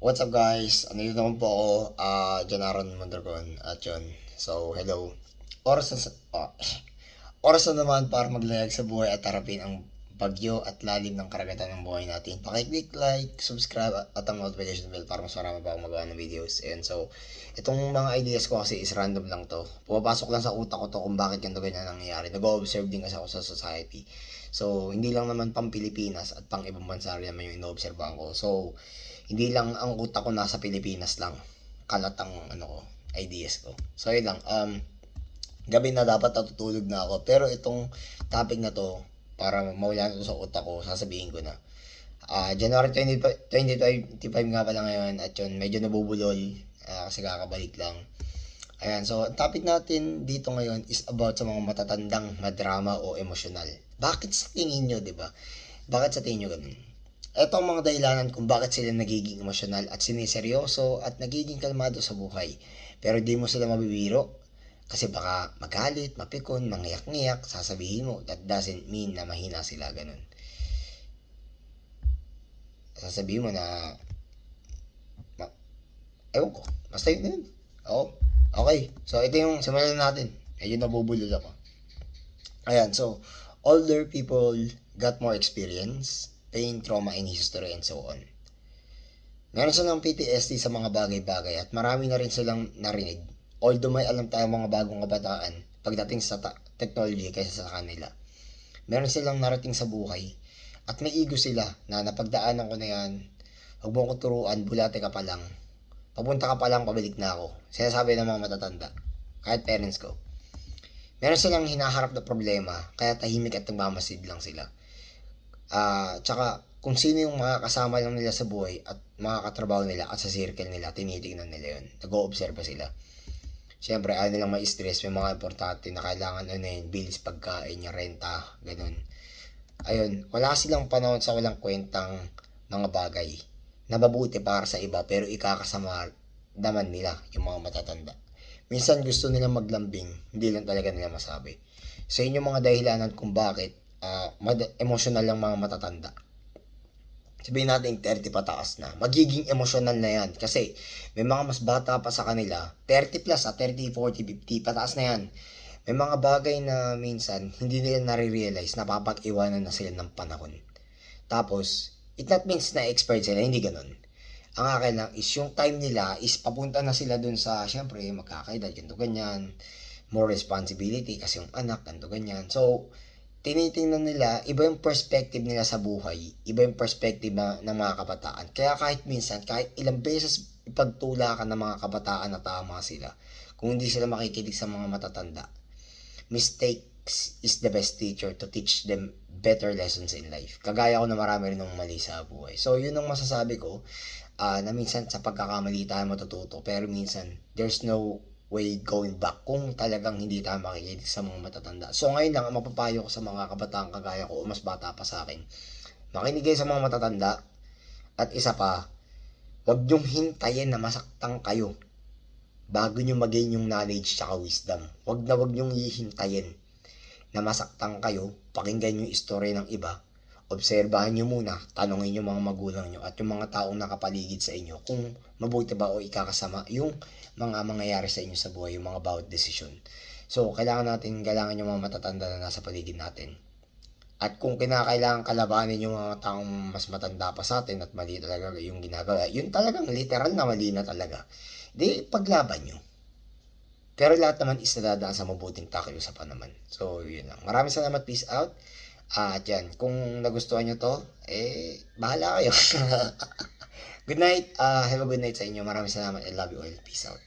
What's up guys? Yun naman po ako, ah, Janaron Mondragon at yun. So, hello. Oras na, sa- ah, oras na naman para maglayag sa buhay at harapin ang bagyo at lalim ng karagatan ng buhay natin. Pakiclick like, subscribe at ang notification bell para mas marami pa akong magawa ng videos. And so, itong mga ideas ko kasi is random lang to. Pumapasok lang sa utak ko to kung bakit ganito ganyan nangyayari. Nag-observe din kasi ako sa society. So, hindi lang naman pang Pilipinas at pang ibang bansa rin naman yung inoobserbahan ko. So, hindi lang ang utak ko nasa Pilipinas lang. Kalat ang ano ko, ideas ko. So, yun lang. Um, gabi na dapat natutulog na ako. Pero itong topic na to, para mawala sa utak ko, sasabihin ko na. Ah, January 25, 2025 nga pala ngayon at yun, medyo nabubulol ah, kasi kakabalik lang. Ayan, so topic natin dito ngayon is about sa mga matatandang madrama o emosyonal. Bakit sa tingin nyo, di ba? Bakit sa tingin nyo ganun? Ito ang mga dahilanan kung bakit sila nagiging emosyonal at siniseryoso at nagiging kalmado sa buhay. Pero di mo sila mabibiro kasi baka magalit, mapikon, mangiyak-ngiyak, sasabihin mo, that doesn't mean na mahina sila ganun. Sasabihin mo na, ma, ewan ko, basta yun yun. Oo. Okay. So, ito yung simulan natin. Medyo nabubulol ako. Ayan, so, older people got more experience, pain, trauma, and history, and so on. Meron silang PTSD sa mga bagay-bagay at marami na rin silang narinig. Although may alam tayong mga bagong kabataan pagdating sa technology kaysa sa kanila. Meron silang narating sa buhay at may ego sila na napagdaanan ko na yan. Huwag mo ko turuan, bulate ka pa lang. Papunta ka pa lang, pabalik na ako. Sinasabi ng mga matatanda. Kahit parents ko. Meron silang hinaharap na problema, kaya tahimik at nagmamasid lang sila. Ah, tsaka kung sino yung mga kasama lang nila sa buhay at mga katrabaho nila at sa circle nila, tinitignan nila yun. Nag-o-observe sila. Siyempre, ayaw nilang ma-stress. May mga importante na kailangan ano yun, bills, pagkain, yung renta, ganun. Ayun, wala silang panahon sa walang kwentang mga bagay na mabuti para sa iba pero ikakasama naman nila yung mga matatanda. Minsan gusto nilang maglambing, hindi lang talaga nila masabi. Sa inyong mga dahilanan kung bakit ah, mad- emotional lang mga matatanda. Sabihin natin 30 pataas na. Magiging emotional na yan. Kasi may mga mas bata pa sa kanila. 30 plus ah, 30, 40, 50. Pataas na yan. May mga bagay na minsan hindi nila nare-realize na papag-iwanan na sila ng panahon. Tapos, it not means na expert sila. Hindi ganun. Ang akin lang is yung time nila is papunta na sila dun sa, syempre, magkakaedad, ganito, ganyan. More responsibility kasi yung anak, ganito, ganyan. So, tinitingnan nila, iba yung perspective nila sa buhay, iba yung perspective na, ng mga kabataan. Kaya kahit minsan, kahit ilang beses ipagtula ka ng mga kabataan na tama sila, kung hindi sila makikinig sa mga matatanda, mistakes is the best teacher to teach them better lessons in life. Kagaya ko na marami rin ng mali sa buhay. So, yun ang masasabi ko, ah, na minsan sa pagkakamali tayo matututo, pero minsan, there's no way going back kung talagang hindi tayo makikinig sa mga matatanda. So ngayon lang, ang mapapayo ko sa mga kabataan kagaya ko o mas bata pa sa akin, makinig kayo sa mga matatanda at isa pa, huwag niyong hintayin na masaktan kayo bago niyo mag-gain yung knowledge tsaka wisdom. Huwag na huwag niyong hihintayin na masaktan kayo, pakinggan yung story ng iba, obserbahan nyo muna, tanongin yung mga magulang nyo at yung mga taong nakapaligid sa inyo kung mabuti ba o ikakasama yung mga mangyayari sa inyo sa buhay, yung mga bawat desisyon. So, kailangan natin, kailangan yung mga matatanda na nasa paligid natin. At kung kinakailangan kalabanin yung mga taong mas matanda pa sa atin at mali talaga yung ginagawa, yun talagang literal na mali na talaga. Di, paglaban nyo. Pero lahat naman is sa mabuting takiusapan naman. So, yun lang. Maraming salamat. Peace out. Ah, at yan, kung nagustuhan nyo to, eh, bahala kayo. good night. ah have a good night sa inyo. Maraming salamat. I love you all. Peace out.